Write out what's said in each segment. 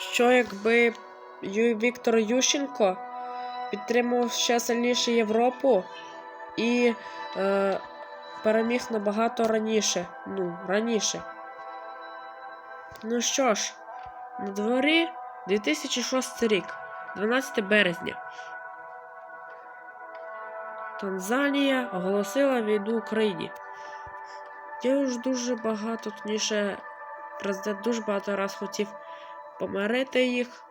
що якби Віктор Ющенко підтримував ще сильніше Європу і е, переміг набагато раніше. Ну, раніше. Ну що ж, на дворі 2006 рік, 12 березня. Танзанія оголосила війну Україні. Я ж дуже багато тоніше президент дуже багато раз хотів помирити їх,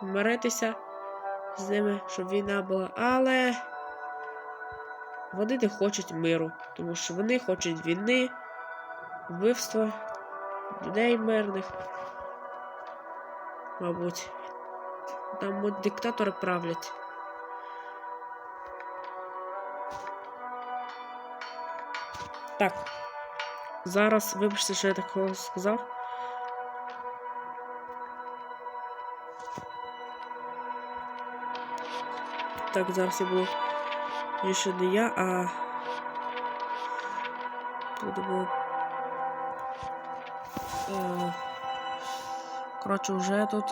помиритися з ними, щоб війна була, але вони не хочуть миру, тому що вони хочуть війни, вбивства людей мирних. Мабуть, там от диктатори правлять. Так. Зараз, вибачте, що я такого сказав. Так, зараз я буду. Більше не я, а. Будемо. Е... Коротше, вже тут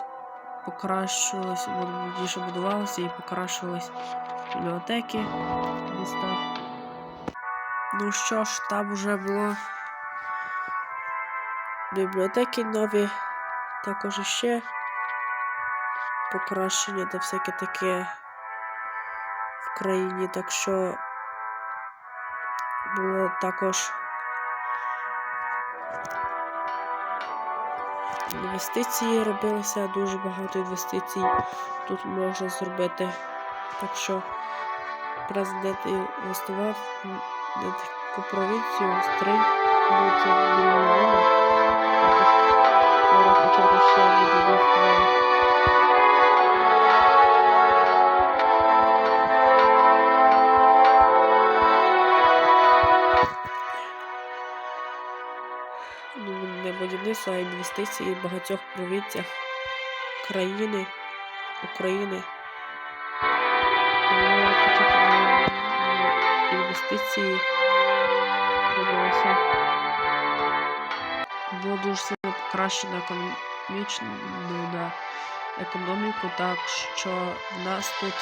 покращувалися, більше будувалося і покращувались бібліотеки в містах. Ну що ж, там вже було бібліотеки нові, також ще покращення та всяке таке країні, так що було також інвестиції робилися, дуже багато інвестицій тут можна зробити. Так що президент інвестував на таку провінцію ну це мільйони. Скоро почати ще будівництво. Не будівництво, а інвестиції в багатьох провінціях країни, України. Інвестиції робилося. Було дуже сильно покращено економічно ну, на економіку, так що в нас тут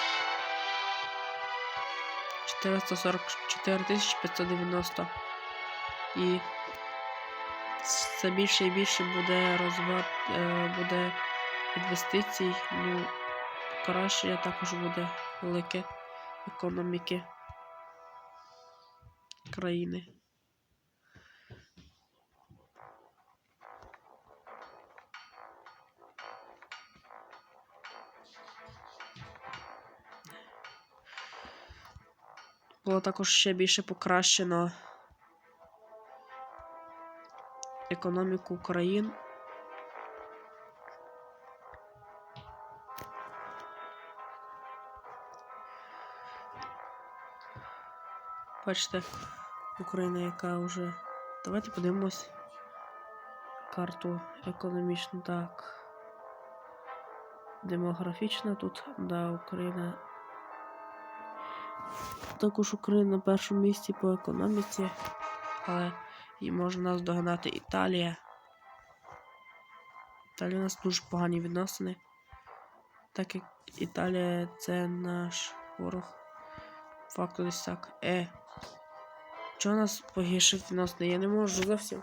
444 590 і все більше і більше буде розвивати, е, буде інвестицій, ну, покращення також буде велике економіки країни. Було також ще більше покращено економіку країн. Бачите, Україна, яка вже. Давайте подивимось карту економічну. Так. Демографічна тут, да, Україна. Також Україна на першому місці по економіці, але і може нас догнати Італія. Італія у нас дуже погані відносини. Так як Італія це наш ворог. Факту десь так. Е. Чого у нас погіршить відносини? Я не можу зовсім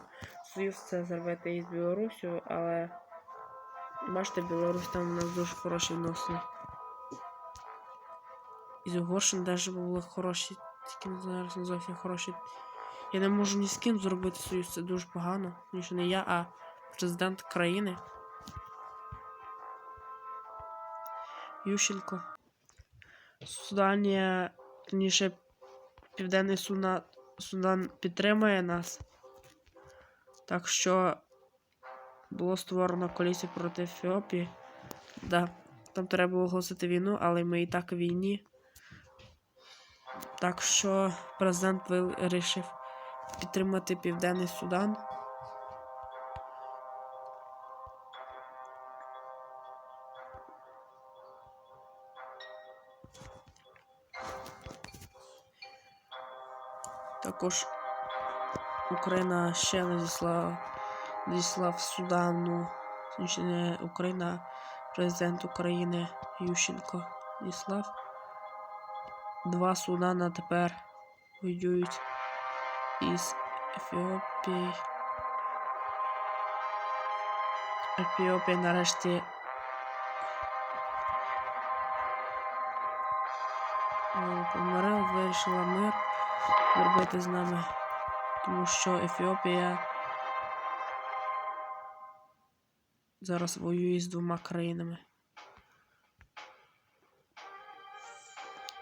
союз це зробити із Білорусю, але бачите, Білорусь там у нас дуже хороші відносини. Із Угорщин навіть були хороші, тільки зараз не зовсім хороші. Я не можу ні з ким зробити союз, це дуже погано. Ніж не я, а президент країни. Ющенко. Суданія, точніше, Південний Суна, Судан підтримує нас. Так що було створено коаліцію проти Ефіопії. Да, там треба оголосити війну, але ми і так в війні. Так що президент вирішив підтримати Південний Судан. Також Україна ще надіслала, надіслав Судану Україна, президент України Ющенко Іслав. Два Судана тепер воюють із Ефіопією. Ефіопія нарешті помирала, вирішила мир зробити з нами, тому що Ефіопія зараз воює з двома країнами.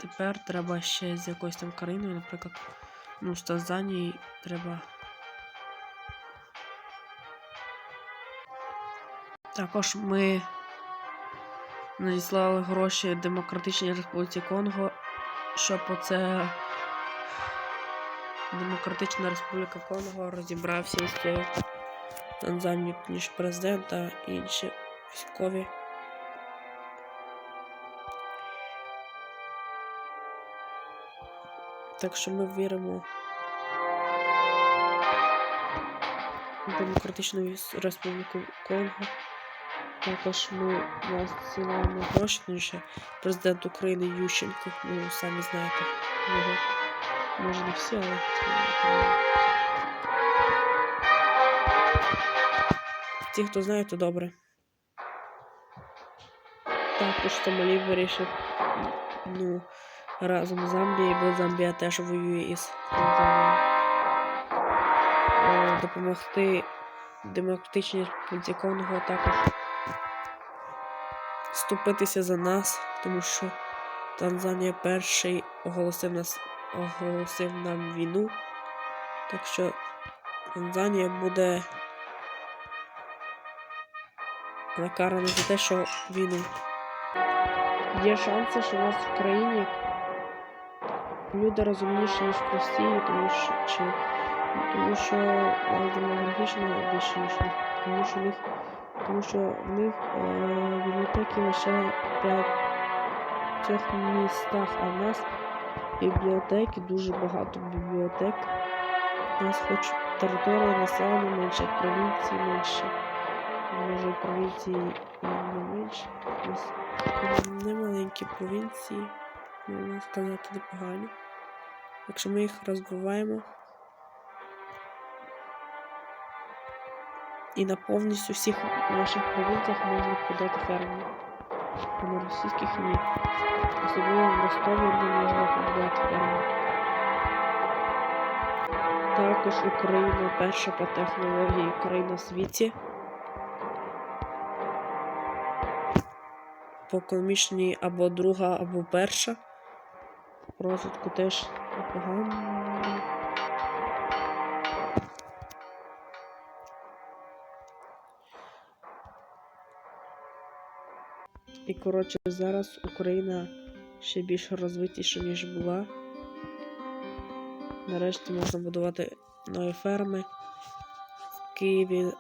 Тепер треба ще з якоюсь там країною, наприклад, ну, з Танзанії треба. Також ми надіслали гроші Демократичній Республіці Конго, щоб оце Демократична Республіка Конго розібрався із цією Танзанією, ніж президент та інші військові. Так що ми віримо в Демократичну Республіку Конго. Також ми насилаємо гроші, тому що президент України Ющенко, ну самі знаєте, його може не всі, але ті, хто знає, то добре. Також Сомалі вирішив ну, разом з Замбією, бо Замбія теж воює із Танзанією. Е, Допомогти Демократичній Республіці Конго також вступитися за нас, тому що Танзанія перший оголосив нас оголосив нам війну. Так що Танзанія буде накарана за те, що війну. Є шанси, що у нас в країні люди розумніші, ніж в Росії, тому що чи тому що у демографічно більше, ніж них. Тому що в них тому що в них е, бібліотеки лише в цих містах, а в нас бібліотеки, дуже багато бібліотек. У нас хоч територія населення менше, провінції менше. Може провінції не менше. У нас немаленькі провінції, можна сказати, непогані. Якщо ми їх розвиваємо. І на повністю всіх наших провінціях можна подати ферму. А на російських ні. Особливо в Ростові не можна подати ферму. Також Україна перша по технології країна в світі. По економічній або друга, або перша. Розвитку теж непогано. І коротше, зараз Україна ще більш розвитіша, ніж була. Нарешті можна будувати нові ферми. В Києві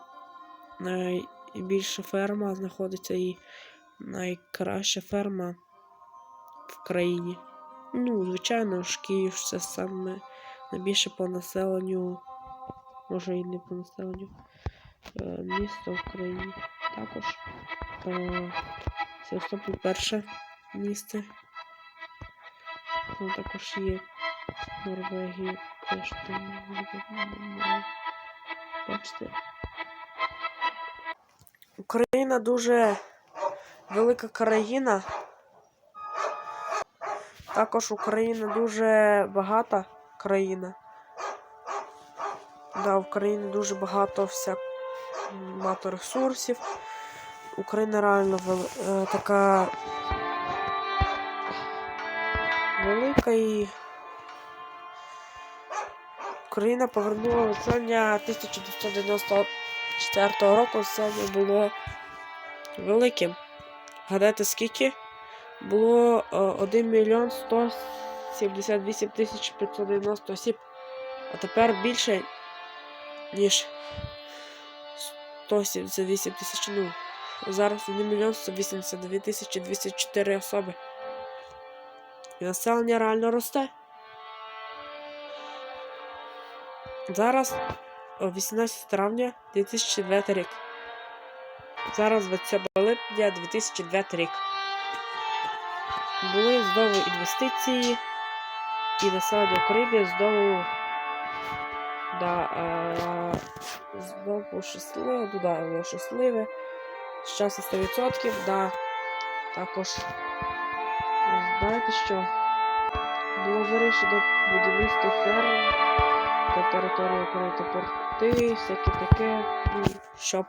найбільша ферма знаходиться і найкраща ферма в країні. Ну, звичайно ж, Київ це саме найбільше по населенню, може і не по населенню, е, місто в країні. Також. Севастополь перше місце. Там також є Норвегія, теж. Бачите. Україна дуже велика країна. Також Україна дуже багата країна. Да, в Україні дуже багато всяк багато ресурсів. Україна реально вел... е, така велика і Україна повернула населення 1994 року. Населення було великим. Гадайте, скільки? Було е, 1 мільйон 178 тисяч 590 осіб. А тепер більше, ніж 178 тисяч ну. Зараз 1 мільйон 182 тисячі 204 особи. І населення реально росте. Зараз о, 18 травня 2009 рік. Зараз 27 липня 2009 рік. Були знову інвестиції і населення України знову да, е, знову щасливе, ну да, воно щасливе. Щастя 100%, да. Також знаєте що? Було вирішено будівництво ферм та територію укрити порти, всяке таке, ну, щоб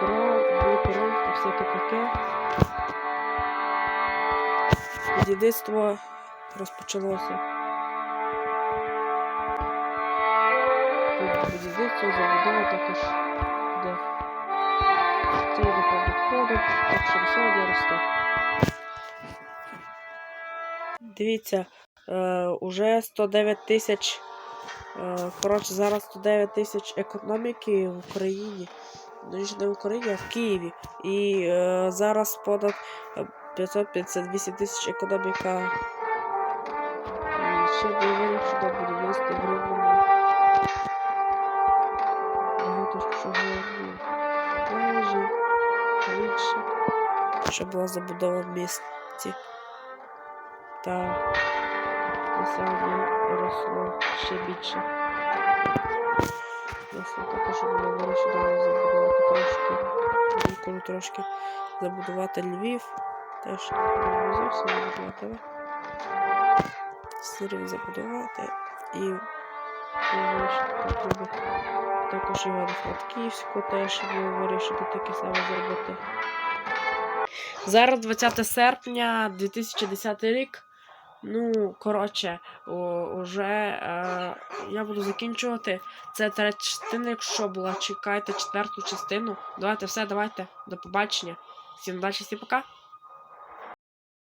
коров, було коров та всяке таке. Будівництво розпочалося. Тут Будівництво забудова також де. Це є по відходах, так що населення росте. Дивіться, е, уже 109 тисяч. Е, коротше, зараз 109 тисяч економіки в Україні. Ну, не в Україні, а в Києві. І е, зараз понад е, 558 тисяч економіка. І ще не вирішено будівництво в рівному. Багато чого пляжі інше. Щоб була забудова в місті. Та населення росло ще більше. Власне, також було вирішено забудувати трошки, інколи трошки забудувати Львів. Теж не зовсім забудувати, Сирів забудувати і також Івано-Франківську теж вирішено таке саме зробити. Зараз 20 серпня 2010 рік. Ну, коротше, уже е, я буду закінчувати. Це третя частина, якщо була. Чекайте четверту частину. Давайте все, давайте. До побачення. Всім удачі, всім пока.